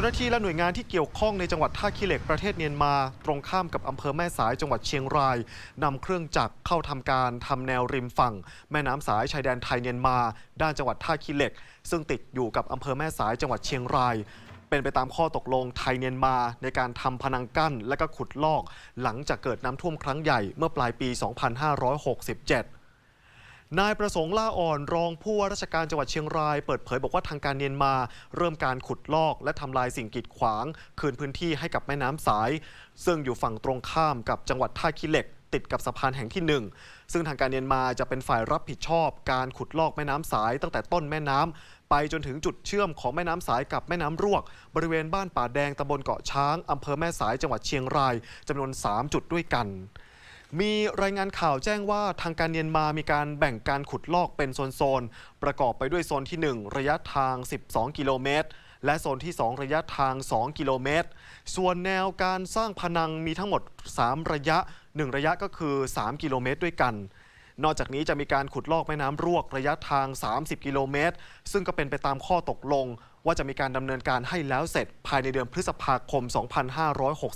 จ้าหน้าที่และหน่วยงานที่เกี่ยวข้องในจังหวัดท่าขี้เหล็กประเทศเมียนมา ตรงข้ามกับอำเภอแม่สายจังหวัดเชียงรายนำเครื่องจักรเข้าทำการทำแนวริมฝั่ง แม่น้ำสายชายแดนไทยเมียนมา ด้านจังหวัดท่าขี้เหล็ก ซึ่งติดอยู่กับอำเภอแม่สายจังหวัดเชียงรายเป็นไปตามข้อตกลงไทยเมียนมาในการทำพนังกั้นและก็ขุดลอก หลังจากเกิดน้ำท่วมครั้งใหญ่เมื่อปลายปี 2567 นายประสงค์ล่าอ่อนรองผู้ว่าราชการจังหวัดเชียงราย เปิดเผยบอกว่าทางการเมียนมา เริ่มการขุดลอกและทำลายสิ่งกีดขวาง คืนพื้นที่ให้กับแม่น้ำสาย ซึ่งอยู่ฝั่งตรงข้ามกับจังหวัดท่าขี้เหล็ก ติดกับสะพานแห่งที่หนึ่งซึ่งทางการเมียนมาจะเป็นฝ่ายรับผิดชอบ การขุดลอกแม่น้ำสายตั้งแต่ต้นแม่น้ำไปจนถึงจุดเชื่อมของแม่น้ำสายกับแม่น้ำรวก บริเวณบ้านป่าแดงตำบลเกาะช้างอำเภอแม่สายจังหวัดเชียงรายจำนวน 3 จุดด้วยกัน มีรายงานข่าวแจ้งว่าทางการเมียนมามีการแบ่งการขุดลอกเป็นโซนๆ ประกอบไปด้วยโซนที่ 1 ระยะทาง 12 กิโลเมตร และโซนที่ 2 ระยะทาง 2 กิโลเมตร ส่วนแนวการสร้างพนังมีทั้งหมด 3 ระยะ 1 ระยะก็คือ 3 กิโลเมตรด้วยกัน นอกจากนี้จะมีการขุดลอกแม่น้ำรวกระยะทาง 30 กิโลเมตร ซึ่งก็เป็นไปตามข้อตกลง ว่าจะมีการดำเนินการให้แล้วเสร็จภายในเดือนพฤษภาคม 256